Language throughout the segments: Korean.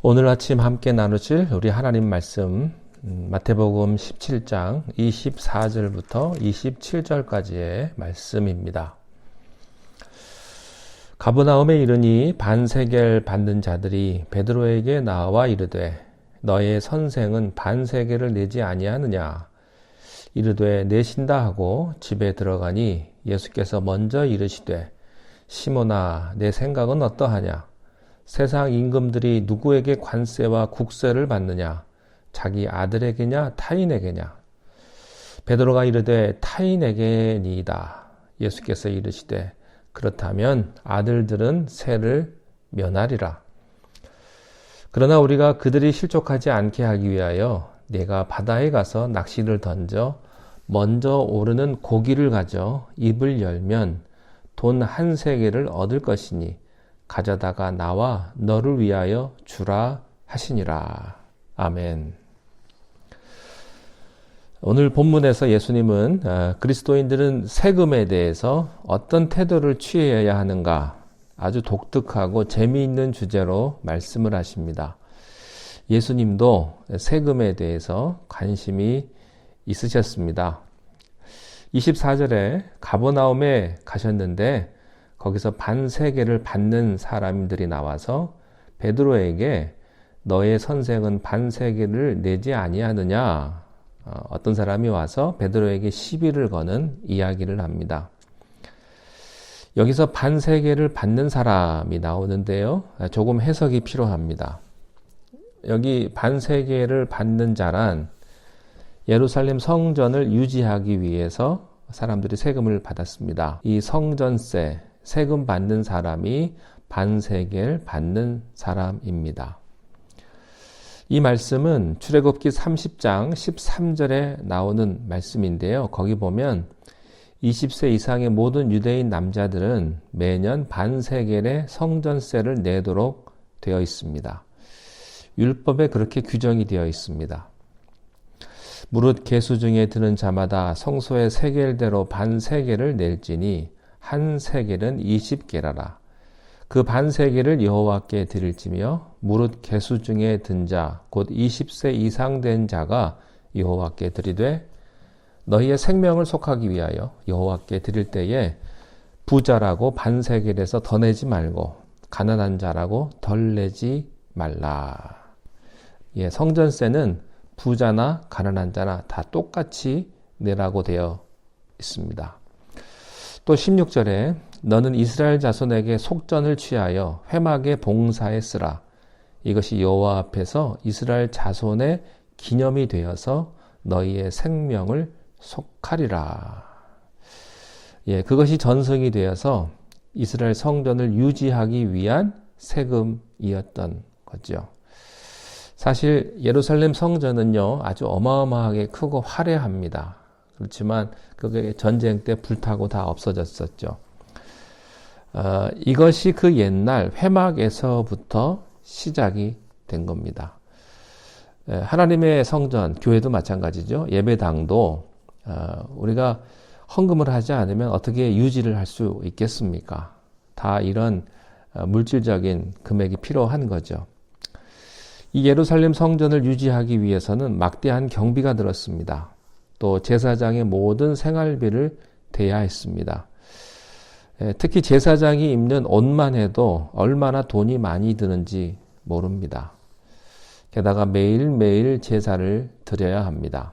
오늘 아침 함께 나누실 우리 하나님 말씀 음, 마태복음 17장 24절부터 27절까지의 말씀입니다. 가브나움에 이르니 반세겔 받는 자들이 베드로에게 나와 이르되 너의 선생은 반세겔을 내지 아니하느냐 이르되 내신다 하고 집에 들어가니 예수께서 먼저 이르시되 시모나 내 생각은 어떠하냐 세상 임금들이 누구에게 관세와 국세를 받느냐? 자기 아들에게냐 타인에게냐? 베드로가 이르되 타인에게니이다. 예수께서 이르시되 그렇다면 아들들은 세를 면하리라. 그러나 우리가 그들이 실족하지 않게 하기 위하여 내가 바다에 가서 낚시를 던져 먼저 오르는 고기를 가져 입을 열면 돈 한 세계를 얻을 것이니 가져다가 나와 너를 위하여 주라 하시니라. 아멘. 오늘 본문에서 예수님은 어, 그리스도인들은 세금에 대해서 어떤 태도를 취해야 하는가 아주 독특하고 재미있는 주제로 말씀을 하십니다. 예수님도 세금에 대해서 관심이 있으셨습니다. 24절에 가버나움에 가셨는데 거기서 반 세계를 받는 사람들이 나와서 베드로에게 너의 선생은 반 세계를 내지 아니하느냐 어, 어떤 사람이 와서 베드로에게 시비를 거는 이야기를 합니다. 여기서 반세계를 받는 사람이 나오는데요. 조금 해석이 필요합니다. 여기 반세계를 받는 자란 예루살렘 성전을 유지하기 위해서 사람들이 세금을 받았습니다. 이 성전세, 세금 받는 사람이 반세겔 받는 사람입니다. 이 말씀은 출애굽기 30장 13절에 나오는 말씀인데요. 거기 보면 20세 이상의 모든 유대인 남자들은 매년 반세겔의 성전세를 내도록 되어 있습니다. 율법에 그렇게 규정이 되어 있습니다. 무릇 개수 중에 드는 자마다 성소의 세겔대로 반세겔을 낼지니 한 세겔은 20개라라. 그 반 세겔을 여호와께 드릴지며 무릇 개수 중에 든 자곧 20세 이상 된 자가 여호와께 드리되 너희의 생명을 속하기 위하여 여호와께 드릴 때에 부자라고 반 세겔에서 더 내지 말고 가난한 자라고 덜 내지 말라. 예, 성전세는 부자나 가난한 자나 다 똑같이 내라고 되어 있습니다. 또 16절에 너는 이스라엘 자손에게 속전을 취하여 회막에 봉사에 쓰라. 이것이 여호와 앞에서 이스라엘 자손의 기념이 되어서 너희의 생명을 속하리라. 예, 그것이 전성이 되어서 이스라엘 성전을 유지하기 위한 세금이었던 거죠. 사실 예루살렘 성전은요, 아주 어마어마하게 크고 화려합니다. 그렇지만 그게 전쟁 때 불타고 다 없어졌었죠. 어, 이것이 그 옛날 회막에서부터 시작이 된 겁니다. 에, 하나님의 성전, 교회도 마찬가지죠. 예배당도 어, 우리가 헌금을 하지 않으면 어떻게 유지를 할 수 있겠습니까? 다 이런 어, 물질적인 금액이 필요한 거죠. 이 예루살렘 성전을 유지하기 위해서는 막대한 경비가 들었습니다. 또 제사장의 모든 생활비를 대야 했습니다. 특히 제사장이 입는 옷만 해도 얼마나 돈이 많이 드는지 모릅니다. 게다가 매일매일 제사를 드려야 합니다.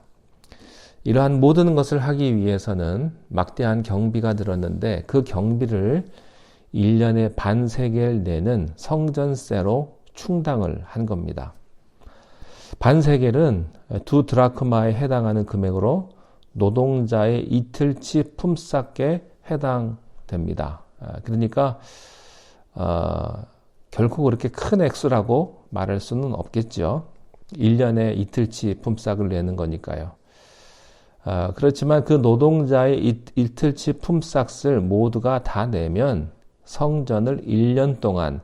이러한 모든 것을 하기 위해서는 막대한 경비가 들었는데 그 경비를 1년에 반세겔 내는 성전세로 충당을 한 겁니다. 반세겔은 두 드라크마에 해당하는 금액으로 노동자의 이틀치 품삯에 해당됩니다. 아, 그러니까 어, 결코 그렇게 큰 액수라고 말할 수는 없겠죠. 1년에 이틀치 품삯을 내는 거니까요. 어, 그렇지만 그 노동자의 이, 이틀치 품삯을 모두가 다 내면 성전을 1년 동안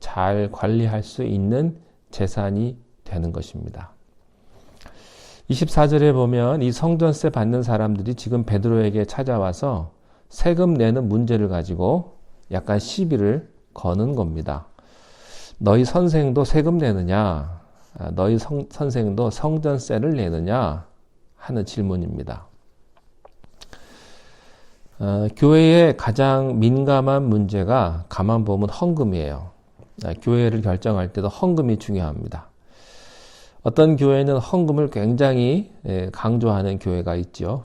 잘 관리할 수 있는 재산이 되는 것입니다. 24절에 보면 이 성전세 받는 사람들이 지금 베드로에게 찾아와서 세금 내는 문제를 가지고 약간 시비를 거는 겁니다. 너희 선생도 세금 내느냐? 아, 너희 성, 선생도 성전세를 내느냐? 하는 질문입니다. 어, 교회의 가장 민감한 문제가 가만 보면 헌금이에요. 아, 교회를 결정할 때도 헌금이 중요합니다. 어떤 교회는 헌금을 굉장히 예, 강조하는 교회가 있죠.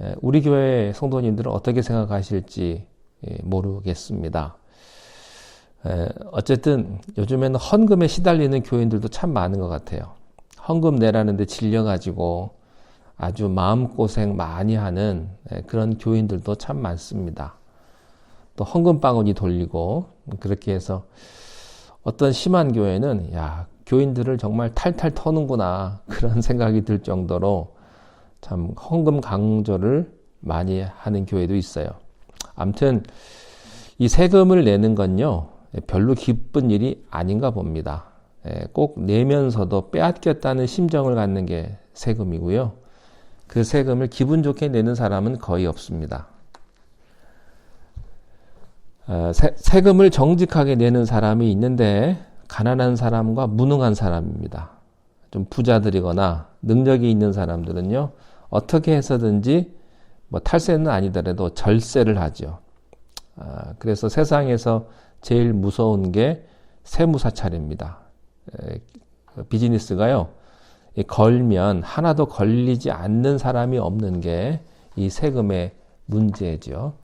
예, 우리 교회 성도님들은 어떻게 생각하실지 예, 모르겠습니다. 어쨌든 요즘에는 헌금에 시달리는 교인들도 참 많은 것 같아요. 헌금 내라는데 질려가지고 아주 마음고생 많이 하는 그런 교인들도 참 많습니다. 또 헌금 방울이 돌리고 그렇게 해서 어떤 심한 교회는 야 교인들을 정말 탈탈 터는구나 그런 생각이 들 정도로 참 헌금 강조를 많이 하는 교회도 있어요. 아무튼 이 세금을 내는 건요 별로 기쁜 일이 아닌가 봅니다. 꼭 내면서도 빼앗겼다는 심정을 갖는 게 세금이고요. 그 세금을 기분 좋게 내는 사람은 거의 없습니다. 어, 세, 금을 정직하게 내는 사람이 있는데 가난한 사람과 무능한 사람입니다. 좀 부자들이거나 능력이 있는 사람들은요 어떻게 해서든지 뭐 탈세는 아니더라도 절세를 하죠. 아, 그래서 세상에서 제일 무서운 게 세무사찰입니다. 에, 그 비즈니스가요 걸면 하나도 걸리지 않는 사람이 없는 게 이 세금의 문제죠.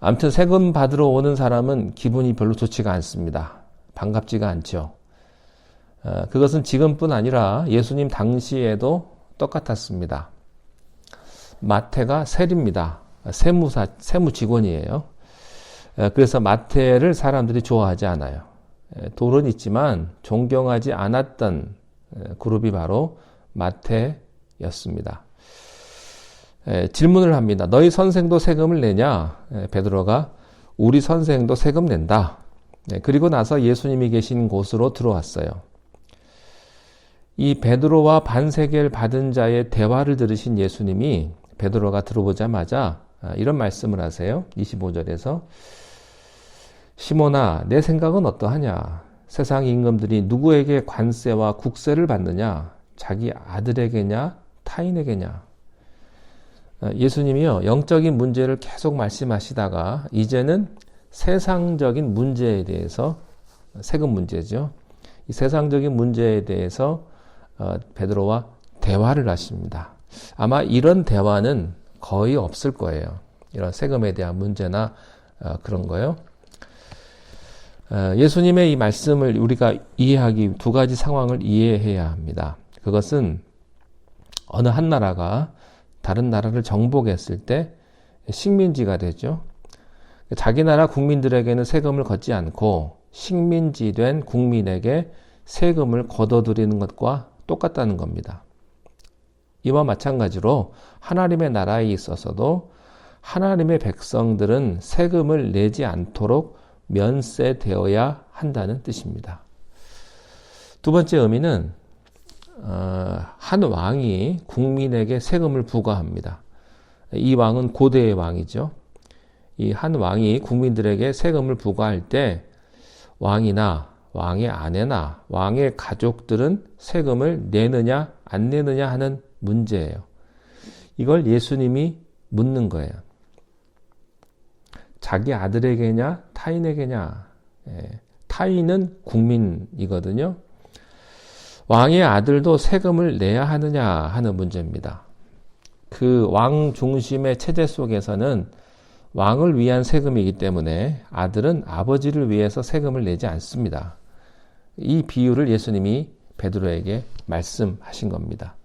아무튼 세금 받으러 오는 사람은 기분이 별로 좋지가 않습니다. 반갑지가 않죠. 어, 그것은 지금뿐 아니라 예수님 당시에도 똑같았습니다. 마태가 세리입니다. 세무사, 세무 직원이에요. 어, 그래서 마태를 사람들이 좋아하지 않아요. 돌은 있지만 존경하지 않았던 그룹이 바로 마태였습니다. 질문을 합니다. 너희 선생도 세금을 내냐? 베드로가 우리 선생도 세금 낸다. 그리고 나서 예수님이 계신 곳으로 들어왔어요. 이 베드로와 반세계를 받은 자의 대화를 들으신 예수님이 베드로가 들어보자마자 아, 이런 말씀을 하세요. 25절에서 시몬아 내 생각은 어떠하냐? 세상 임금들이 누구에게 관세와 국세를 받느냐? 자기 아들에게냐? 타인에게냐? 어, 예수님이요, 영적인 문제를 계속 말씀하시다가, 이제는 세상적인 문제에 대해서, 세금 문제죠. 이 세상적인 문제에 대해서, 어, 베드로와 대화를 하십니다. 아마 이런 대화는 거의 없을 거예요. 이런 세금에 대한 문제나 어, 그런 거요. 어, 예수님의 이 말씀을 우리가 이해하기 두 가지 상황을 이해해야 합니다. 그것은 어느 한 나라가 다른 나라를 정복했을 때 식민지가 되죠. 자기 나라 국민들에게는 세금을 걷지 않고 식민지 된 국민에게 세금을 걷어들이는 것과 똑같다는 겁니다. 이와 마찬가지로 하나님의 나라에 있어서도 하나님의 백성들은 세금을 내지 않도록 면세되어야 한다는 뜻입니다. 두 번째 의미는 어, 한 왕이 국민에게 세금을 부과합니다. 이 왕은 고대의 왕이죠. 이 한 왕이 국민들에게 세금을 부과할 때 왕이나 왕의 아내나 왕의 가족들은 세금을 내느냐 안 내느냐 하는 문제예요. 이걸 예수님이 묻는 거예요. 자기 아들에게냐 타인에게냐 예, 타인은 국민이거든요. 왕의 아들도 세금을 내야 하느냐 하는 문제입니다. 그 왕 중심의 체제 속에서는 왕을 위한 세금이기 때문에 아들은 아버지를 위해서 세금을 내지 않습니다. 이 비유를 예수님이 베드로에게 말씀하신 겁니다.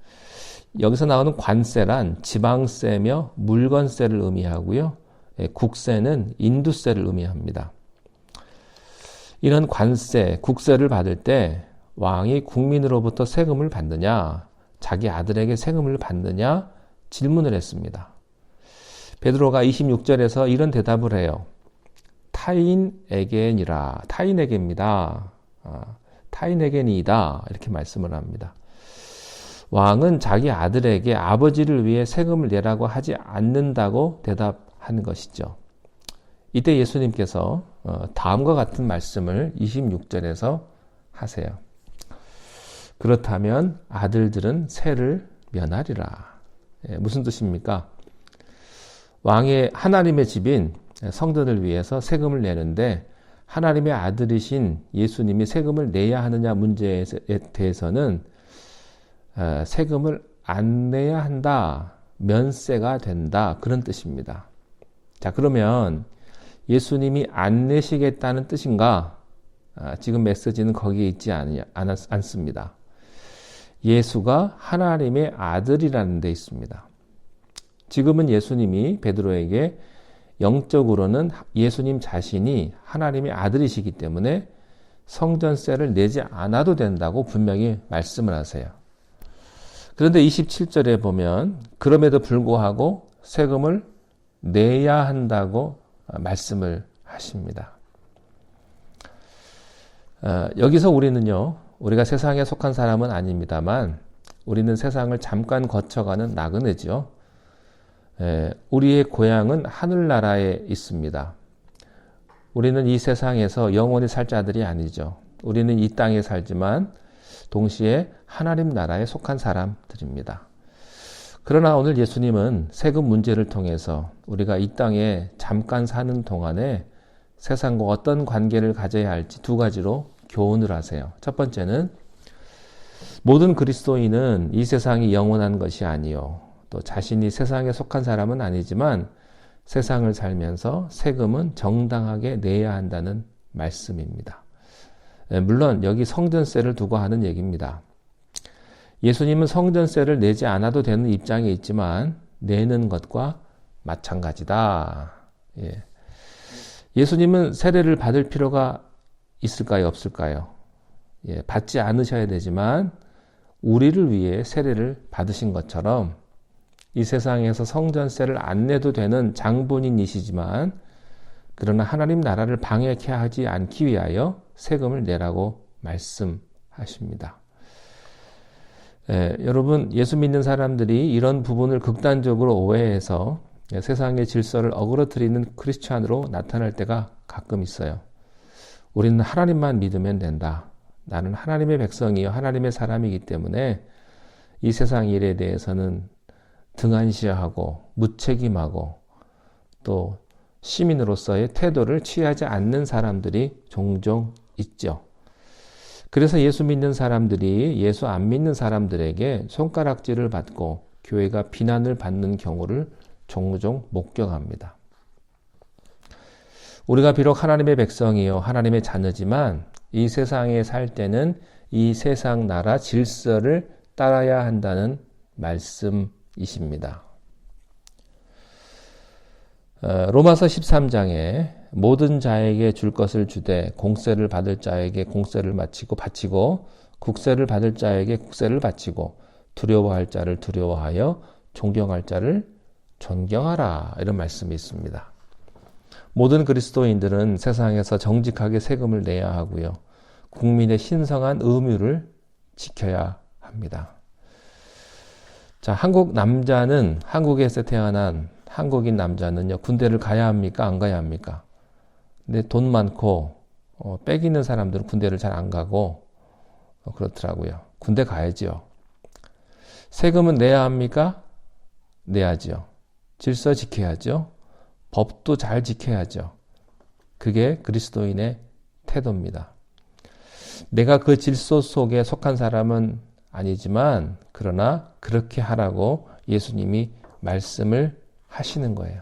여기서 나오는 관세란 지방세며 물건세를 의미하고요. 예, 국세는 인두세를 의미합니다. 이런 관세, 국세를 받을 때 왕이 국민으로부터 세금을 받느냐, 자기 아들에게 세금을 받느냐 질문을 했습니다. 베드로가 26절에서 이런 대답을 해요. 타인에게니라, 타인에게입니다. 아, 타인에게니이다. 이렇게 말씀을 합니다. 왕은 자기 아들에게 아버지를 위해 세금을 내라고 하지 않는다고 대답 하는 것이죠. 이때 예수님께서 어, 다음과 같은 말씀을 26절에서 하세요. 그렇다면 아들들은 세를 면하리라. 예, 무슨 뜻입니까? 왕의 하나님의 집인 성전을 위해서 세금을 내는데 하나님의 아들이신 예수님이 세금을 내야 하느냐 문제에 대해서는 어, 세금을 안 내야 한다, 면세가 된다 그런 뜻입니다. 자 그러면 예수님이 안 내시겠다는 뜻인가? 아, 지금 메시지는 거기에 있지 않습니다. 예수가 하나님의 아들이라는 데 있습니다. 지금은 예수님이 베드로에게 영적으로는 예수님 자신이 하나님의 아들이시기 때문에 성전세를 내지 않아도 된다고 분명히 말씀을 하세요. 그런데 27절에 보면 그럼에도 불구하고 세금을 내야 한다고 말씀을 하십니다. 어, 여기서 우리는요, 우리가 세상에 속한 사람은 아닙니다만, 우리는 세상을 잠깐 거쳐가는 나그네죠. 에, 우리의 고향은 하늘나라에 있습니다. 우리는 이 세상에서 영원히 살 자들이 아니죠. 우리는 이 땅에 살지만 동시에 하나님 나라에 속한 사람들입니다. 그러나 오늘 예수님은 세금 문제를 통해서 우리가 이 땅에 잠깐 사는 동안에 세상과 어떤 관계를 가져야 할지 두 가지로 교훈을 하세요. 첫 번째는 모든 그리스도인은 이 세상이 영원한 것이 아니요. 또 자신이 세상에 속한 사람은 아니지만 세상을 살면서 세금은 정당하게 내야 한다는 말씀입니다. 예, 물론 여기 성전세를 두고 하는 얘기입니다. 예수님은 성전세를 내지 않아도 되는 입장에 있지만 내는 것과 마찬가지다. 예. 예수님은 세례를 받을 필요가 있을까요? 없을까요? 예, 받지 않으셔야 되지만 우리를 위해 세례를 받으신 것처럼 이 세상에서 성전세를 안 내도 되는 장본인이시지만 그러나 하나님 나라를 방해케 하지 않기 위하여 세금을 내라고 말씀하십니다. 예, 여러분 예수 믿는 사람들이 이런 부분을 극단적으로 오해해서 세상의 질서를 어그러뜨리는 크리스찬으로 나타날 때가 가끔 있어요. 우리는 하나님만 믿으면 된다. 나는 하나님의 백성이요 하나님의 사람이기 때문에 이 세상 일에 대해서는 등한시하고 무책임하고 또 시민으로서의 태도를 취하지 않는 사람들이 종종 있죠. 그래서 예수 믿는 사람들이 예수 안 믿는 사람들에게 손가락질을 받고 교회가 비난을 받는 경우를 종종 목격합니다. 우리가 비록 하나님의 백성이요, 하나님의 자녀지만 이 세상에 살 때는 이 세상 나라 질서를 따라야 한다는 말씀 이십니다. 어, 로마서 13장에 모든 자에게 줄 것을 주되 공세를 받을 자에게 공세를 마치고 바치고 국세를 받을 자에게 국세를 바치고 두려워할 자를 두려워하여 존경할 자를 존경하라 이런 말씀이 있습니다. 모든 그리스도인들은 세상에서 정직하게 세금을 내야 하고요. 국민의 신성한 의무를 지켜야 합니다. 자, 한국 남자는 한국에서 태어난 한국인 남자는요, 군대를 가야 합니까? 안 가야 합니까? 근데 돈 많고, 어, 빽있는 사람들은 군대를 잘 안 가고, 어, 그렇더라고요. 군대 가야지요. 세금은 내야 합니까? 내야죠. 질서 지켜야죠. 법도 잘 지켜야죠. 그게 그리스도인의 태도입니다. 내가 그 질서 속에 속한 사람은 아니지만, 그러나 그렇게 하라고 예수님이 말씀을 하시는 거예요.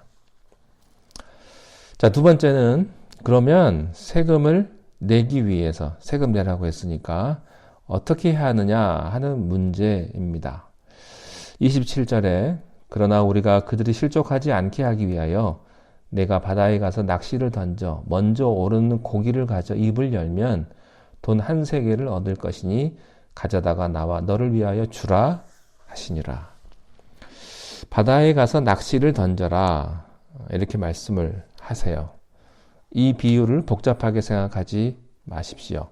자, 두 번째는 그러면 세금을 내기 위해서 세금 내라고 했으니까 어떻게 해야 하느냐 하는 문제입니다. 27절에 그러나 우리가 그들이 실족하지 않게 하기 위하여 내가 바다에 가서 낚시를 던져 먼저 오르는 고기를 가져 입을 열면 돈 한 세계를 얻을 것이니 가져다가 나와 너를 위하여 주라 하시니라. 바다에 가서 낚시를 던져라. 이렇게 말씀을 하세요. 이 비유를 복잡하게 생각하지 마십시오.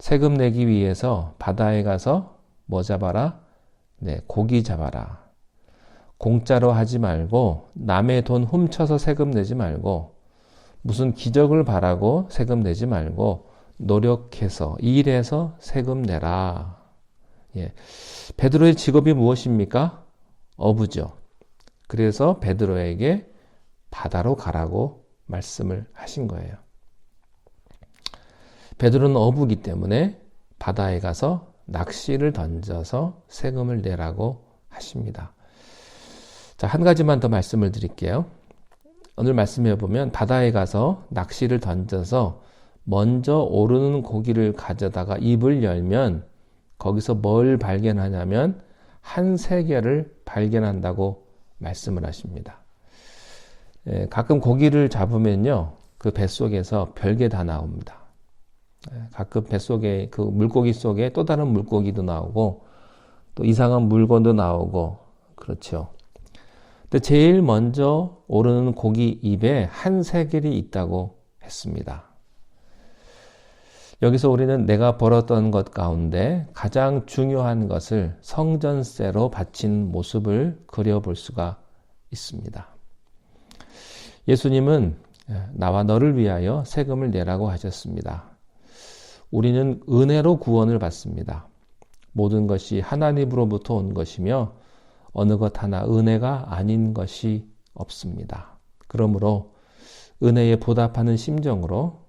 세금 내기 위해서 바다에 가서 뭐 잡아라? 네, 고기 잡아라. 공짜로 하지 말고 남의 돈 훔쳐서 세금 내지 말고 무슨 기적을 바라고 세금 내지 말고 노력해서 일해서 세금 내라. 예. 베드로의 직업이 무엇입니까? 어부죠. 그래서 베드로에게 바다로 가라고 말씀을 하신 거예요. 베드로는 어부기 때문에 바다에 가서 낚시를 던져서 세금을 내라고 하십니다. 자, 한 가지만 더 말씀을 드릴게요. 오늘 말씀해 보면 바다에 가서 낚시를 던져서 먼저 오르는 고기를 가져다가 입을 열면 거기서 뭘 발견하냐면 한 세계를 발견한다고 말씀을 하십니다. 예, 가끔 고기를 잡으면요, 그 뱃속에서 별게 다 나옵니다. 예, 가끔 뱃속에 그 물고기 속에 또 다른 물고기도 나오고 또 이상한 물건도 나오고 그렇죠. 근데 제일 먼저 오르는 고기 입에 한 세겔이 있다고 했습니다. 여기서 우리는 내가 벌었던 것 가운데 가장 중요한 것을 성전세로 바친 모습을 그려볼 수가 있습니다. 예수님은 나와 너를 위하여 세금을 내라고 하셨습니다. 우리는 은혜로 구원을 받습니다. 모든 것이 하나님으로부터 온 것이며 어느 것 하나 은혜가 아닌 것이 없습니다. 그러므로 은혜에 보답하는 심정으로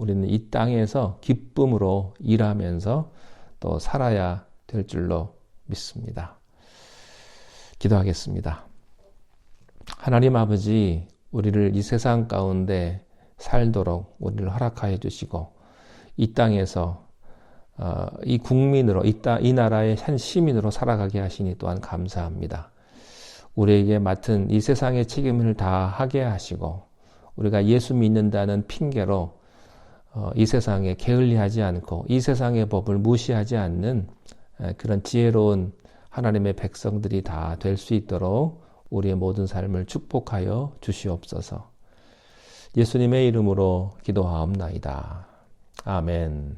우리는 이 땅에서 기쁨으로 일하면서 또 살아야 될 줄로 믿습니다. 기도하겠습니다. 하나님 아버지, 우리를 이 세상 가운데 살도록 우리를 허락하여 주시고, 이 땅에서 어, 이 국민으로 이, 땅, 이 나라의 한 시민으로 살아가게 하시니 또한 감사합니다. 우리에게 맡은 이 세상의 책임을 다 하게 하시고 우리가 예수 믿는다는 핑계로 어, 이 세상에 게을리하지 않고 이 세상의 법을 무시하지 않는 그런 지혜로운 하나님의 백성들이 다 될 수 있도록 우리의 모든 삶을 축복하여 주시옵소서. 예수님의 이름으로 기도하옵나이다. 아멘.